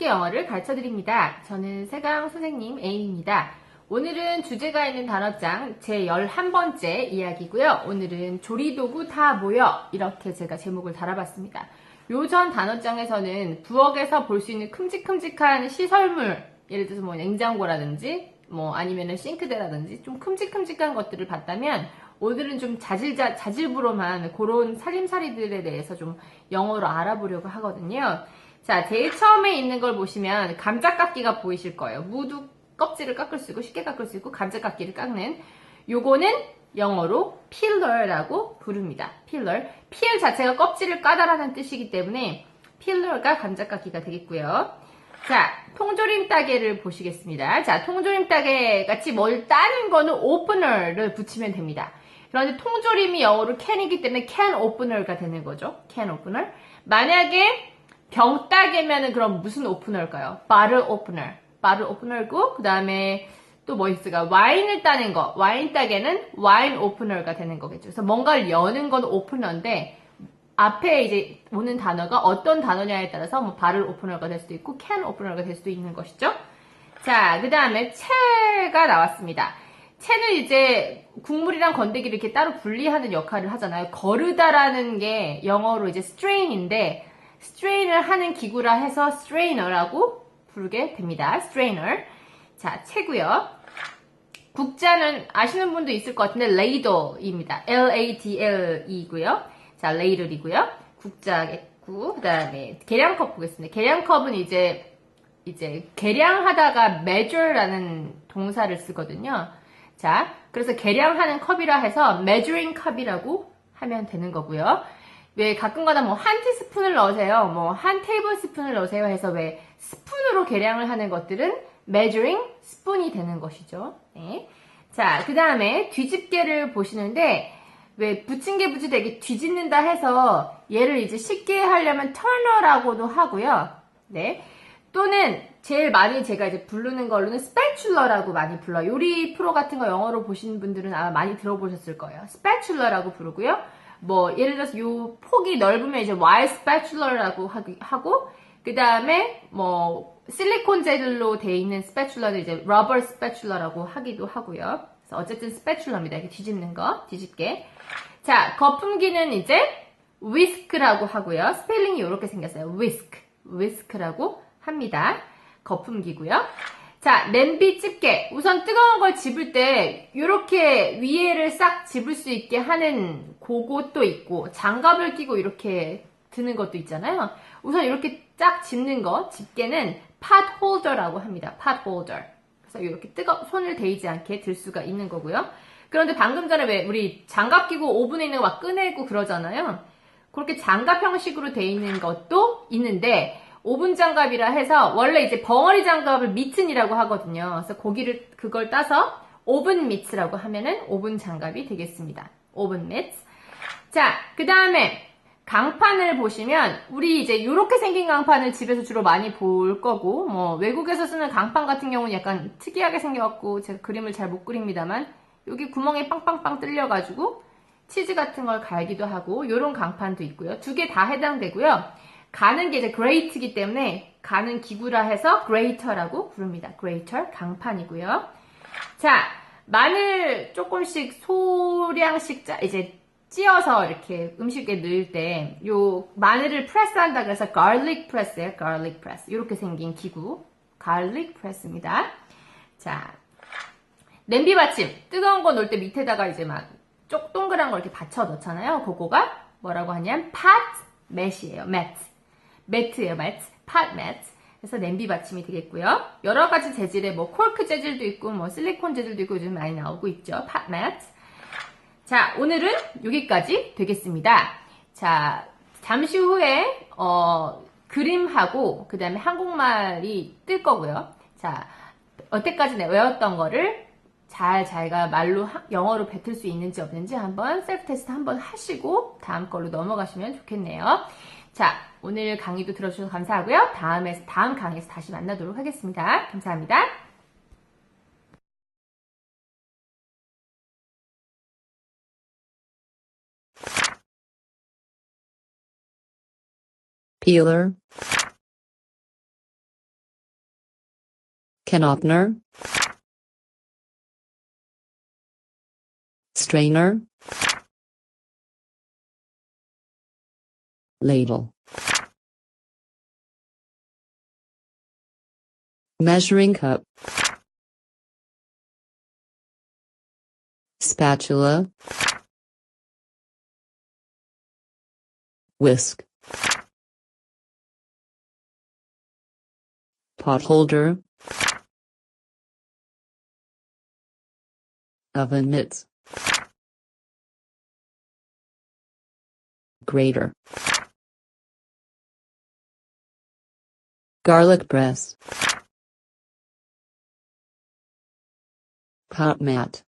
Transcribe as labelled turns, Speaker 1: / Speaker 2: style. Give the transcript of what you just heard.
Speaker 1: 영어를 가르쳐 드립니다. 저는 세강 선생님 A입니다. 오늘은 주제가 있는 단어장 제 11번째 이야기고요. 오늘은 조리도구 다 모여 이렇게 제가 제목을 달아봤습니다. 요전 단어장에서는 부엌에서 볼 수 있는 큼직큼직한 시설물 예를 들어서 뭐 냉장고라든지 뭐 아니면은 싱크대라든지 좀 큼직큼직한 것들을 봤다면 오늘은 좀 자질자, 자질부로만 그런 살림살이들에 대해서 좀 영어로 알아보려고 하거든요. 자, 제일 처음에 있는 걸 보시면 감자깎기가 보이실 거예요. 무도 껍질을 깎을 수 있고 쉽게 깎을 수 있고 감자깎기를 깎는 요거는 영어로 필러라고 부릅니다. 필러. 필 자체가 껍질을 까다라는 뜻이기 때문에 필러가 감자깎기가 되겠고요. 자, 통조림 따개를 보시겠습니다. 자, 통조림 따개 같이 뭘 따는 거는 오프너를 붙이면 됩니다. 그런데 통조림이 영어로 can이기 때문에 can opener가 되는 거죠. can opener. 만약에 병 따개면은 그럼 무슨 오프너일까요? bottle opener. bottle opener고, 그 다음에 또 뭐 있을까? 와인을 따는 거. 와인 따개는 wine opener가 되는 거겠죠. 그래서 뭔가를 여는 건 오프너인데, 앞에 이제 오는 단어가 어떤 단어냐에 따라서 뭐 barrel opener가 될 수도 있고, can opener가 될 수도 있는 것이죠. 자, 그 다음에 채가 나왔습니다. 채는 이제 국물이랑 건더기를 이렇게 따로 분리하는 역할을 하잖아요. 거르다라는 게 영어로 이제 strain인데, strain을 하는 기구라 해서 strainer라고 부르게 됩니다. strainer. 자, 채고요. 국자는 아시는 분도 있을 것 같은데 ladle입니다. L-A-D-L이고요. 자, ladle이고요. 국자겠고 그다음에 계량컵 보겠습니다. 계량컵은 이제 이제 계량하다가 measure라는 동사를 쓰거든요. 자, 그래서 계량하는 컵이라 해서 measuring 컵이라고 하면 되는 거고요. 왜 가끔가다 뭐 한 티스푼을 넣으세요, 뭐 한 테이블 스푼을 넣으세요 해서 왜 스푼으로 계량을 하는 것들은 measuring 스푼이 되는 것이죠. 네. 자, 그 다음에 뒤집개를 보시는데 왜 부침개 부지 되게 뒤집는다 해서 얘를 이제 쉽게 하려면 터너라고도 하고요. 네. 또는 제일 많이 제가 이제 부르는 걸로는 스패출러라고 많이 불러요. 요리 프로 같은 거 영어로 보시는 분들은 아마 많이 들어보셨을 거예요. 스패출러라고 부르고요. 뭐 예를 들어서 요 폭이 넓으면 이제 와일 스패출러라고 하고 그 다음에 뭐 실리콘 젤로 돼 있는 스패출러는 이제 러버 스패출러라고 하기도 하고요. 그래서 어쨌든 스패출러입니다. 이렇게 뒤집는 거, 뒤집게. 자, 거품기는 이제 위스크라고 하고요. 스펠링이 이렇게 생겼어요. 위스크, 위스크라고 합니다. 거품기고요. 자, 냄비 집게. 우선 뜨거운 걸 집을 때 이렇게 위에를 싹 집을 수 있게 하는 그것도 있고 장갑을 끼고 이렇게 드는 것도 있잖아요. 우선 이렇게 쫙 집는 거, 집게는 팟 홀더라고 합니다. 팟 홀더. 그래서 이렇게 뜨거 손을 대이지 않게 들 수가 있는 거고요. 그런데 방금 전에 왜 우리 장갑 끼고 오븐에 있는 거 막 꺼내고 그러잖아요. 그렇게 장갑 형식으로 돼 있는 것도 있는데 오븐 장갑이라 해서 원래 이제 벙어리 장갑을 미튼이라고 하거든요. 그래서 고기를 그걸 따서 오븐 미츠라고 하면은 오븐 장갑이 되겠습니다. 오븐 미츠. 자, 그 다음에 강판을 보시면 우리 이제 이렇게 생긴 강판을 집에서 주로 많이 볼 거고 뭐 외국에서 쓰는 강판 같은 경우는 약간 특이하게 생겨갖고 제가 그림을 잘 못 그립니다만 여기 구멍에 빵빵빵 뚫려가지고 치즈 같은 걸 갈기도 하고 이런 강판도 있고요. 두 개 다 해당되고요. 가는 게 이제 그레이트이기 때문에 가는 기구라 해서 그레이터라고 부릅니다. 그레이터 강판이고요. 자, 마늘 조금씩 소량씩 짜, 이제 찧어서 이렇게 음식에 넣을 때 요 마늘을 프레스한다 그래서 garlic press예요. garlic press. 이렇게 생긴 기구 garlic press입니다. 자, 냄비 받침 뜨거운 거 넣을 때 밑에다가 이제 막 쪽 동그란 걸 이렇게 받쳐 넣잖아요. 그거가 뭐라고 하냐면 pot mat이에요. mat. 매트예요, 매트. 팟 매트. 그래서 냄비 받침이 되겠고요. 여러 가지 재질의 뭐 콜크 재질도 있고 뭐 실리콘 재질도 있고 요즘 많이 나오고 있죠. 팟 매트. 자, 오늘은 여기까지 되겠습니다. 자, 잠시 후에 어, 그림하고 그 다음에 한국말이 뜰 거고요. 자, 여태까지 외웠던 거를 잘 자기가 말로 영어로 뱉을 수 있는지 없는지 한번 셀프 테스트 한번 하시고 다음 걸로 넘어가시면 좋겠네요. 자, 오늘 강의도 들어주셔서 감사하고요. 다음에, 다음 강의에서 다시 만나도록 하겠습니다. 감사합니다.
Speaker 2: peeler can opener, strainer, ladle, measuring cup, spatula, whisk, pot holder, oven mitts, grater, garlic press, Pop mat.